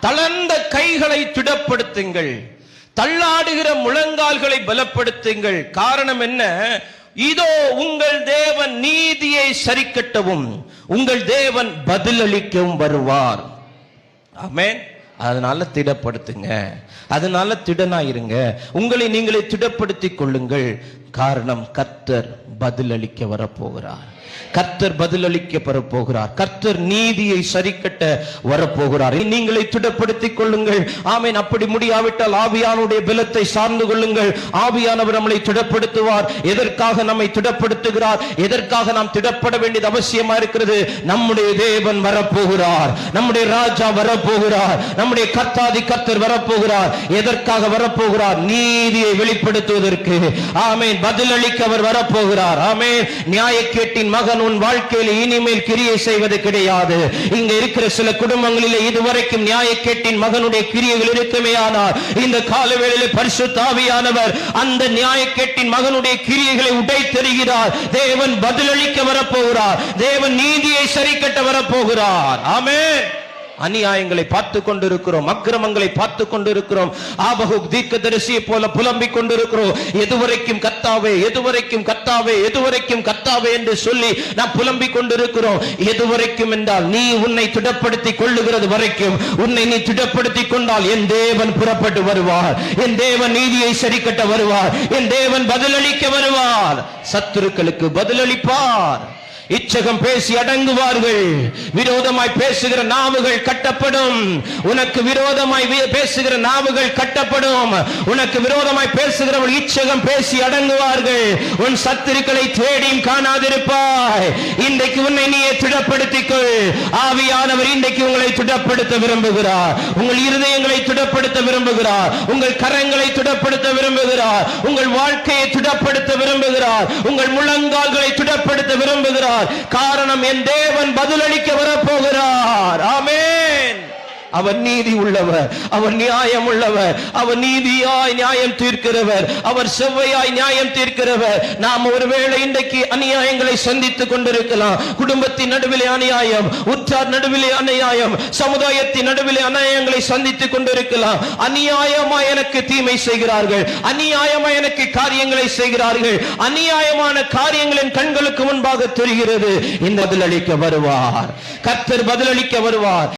தளர்ந்த கைகளை திடப்படுத்துங்கள். தள்ளாடுகிற முழங்கால்களை பலப்படுத்துங்கள். காரணம் என்ன? இதோ உங்கள் தேவன் நீதியை சரிக்கட்டவும் உங்கள் தேவன் பதிலளிக்கவும் வருவார். ஆமென். அதனால திடப்படுத்துங்க. அதனால திடனாயிருங்க. உங்களை நீங்களே திடப்படுத்திக் கொள்ளுங்கள். காரணம் கர்த்தர் பதிலளிக்க வரப்போகிறார். கர்த்தர் பதிலளிக்க வரப்போகிறார். கர்த்தர் நீதியை சரிக்கட்ட வரப்போகிறார். நீங்களை திடப்படுத்திக் கொள்ளுங்கள். ஆமென். அப்படி முடியாவிட்டால் ஆவியானுடைய பலத்தை சார்ந்து கொள்ளுங்கள். ஆவியானவர் நம்மளை திடப்படுத்துவார். எதற்காக நம்மை திடப்படுத்துகிறார்? எதற்காக நாம் திடப்பட வேண்டியது அவசியமா இருக்கிறது? நம்முடைய தேவன் வரப்போகிறார். நம்முடைய ராஜா வரப்போகிறார். நம்முடைய கர்த்தாதி கர்த்தர் வரப்போகிறார். எதற்காக வரப்போகிறார்? நீதியை வெளிப்படுத்துவதற்கு. ஆமென். பதிலளிக்க அவர் வரப்போகிறார். ஆமென் நியாயக்கேட்டின் மகன் உன் வாழ்க்கையில் இனிமேல் கிரியை செய்வது கிடையாது. இங்க இருக்கிற சில குடும்பங்களிலே இதுவரைக்கும் நியாயக்கேட்டின் மகனுடைய கிரியைகள் இருக்குமே ஆனால் இந்த பரிசு தாமையானவர் அந்த நியாயக்கேட்டின் மகனுடைய கிரியைகளை உடைத்தெறிகிறார். தேவன் பதிலளிக்க வரப்போகிறார். தேவன் நீதியை சரி கட்ட வரப்போகிறார். ஆமே. அநியாயங்களை பார்த்து கொண்டிருக்கிறோம் அக்கிரமங்களை பார்த்து கொண்டிருக்கிறோம். ஆபகு தீர்க்கதரிசியை போல புலம்பிக் கொண்டிருக்கிறோம். எதுவரைக்கும் கத்தாவே எதுவரைக்கும் கத்தாவே எதுவரைக்கும் கத்தாவே என்று சொல்லி நாம் புலம்பிக் கொண்டிருக்கிறோம். எதுவரைக்கும் என்றால் நீ உன்னை திடப்படுத்தி கொள்ளுகிறது வரைக்கும் உன்னை நீ திடப்படுத்தி கொண்டால் என் தேவன் புறப்பட்டு வருவார். என் தேவன் நீதியை சரிக்கட்ட வருவார். என் தேவன் பதிலளிக்க வருவார். சத்துருக்களுக்கு பதிலளிப்பார். இச்சகம் பேசி அடங்குவார்கள். விரோதமாய் பேசுகிற நாவுகள் கட்டப்படும். உனக்கு விரோதமாய் பேசுகிற நாவுகள் கட்டப்படும். உனக்கு விரோதமாய் பேசுகிறவள் இச்சகம் பேசி அடங்குவார்கள். உன் சத்துருக்களை தேடியும் காணாதிருப்பாய். இன்றைக்கு உன்னை நீயே திடப்படுத்திக்கொள். ஆவியானவர் இன்றைக்கு உங்களை திடப்படுத்த விரும்புகிறார். உங்கள் இருதயங்களை திடப்படுத்த விரும்புகிறார். உங்கள் கரங்களை திடப்படுத்த விரும்புகிறார். உங்கள் வாழ்க்கையை திடப்படுத்த விரும்புகிறார். உங்கள் முழங்கால்களை திடப்படுத்த விரும்புகிறார். காரணம் என் தேவன் பதிலளிக்க வரப்போகிறார். ஆமே அவர் நீதி உள்ளவர் அவர் நியாயம் உள்ளவர் அவர் நீதியாய் நியாயம் தீர்க்கிறவர் அவர் செவ்வையாய் நியாயம் தீர்க்கிறவர். நாம் ஒருவேளை இன்றைக்கு அநியாயங்களை சந்தித்துக் கொண்டிருக்கலாம். குடும்பத்தின் நடுவிலே அநியாயம் உற்றார் நடுவிலே அநியாயம் சமுதாயத்தின் நடுவிலே அநியாயங்களை சந்தித்துக் கொண்டிருக்கலாம். அநியாயமா எனக்கு தீமை செய்கிறார்கள் அநியாயமா எனக்கு காரியங்களை செய்கிறார்கள் அநியாயமான காரியங்களின் கண்களுக்கு முன்பாக தெரிகிறது. இந்த பதிலளிக்க வருவார். கர்த்தர் பதிலளிக்க வருவார்.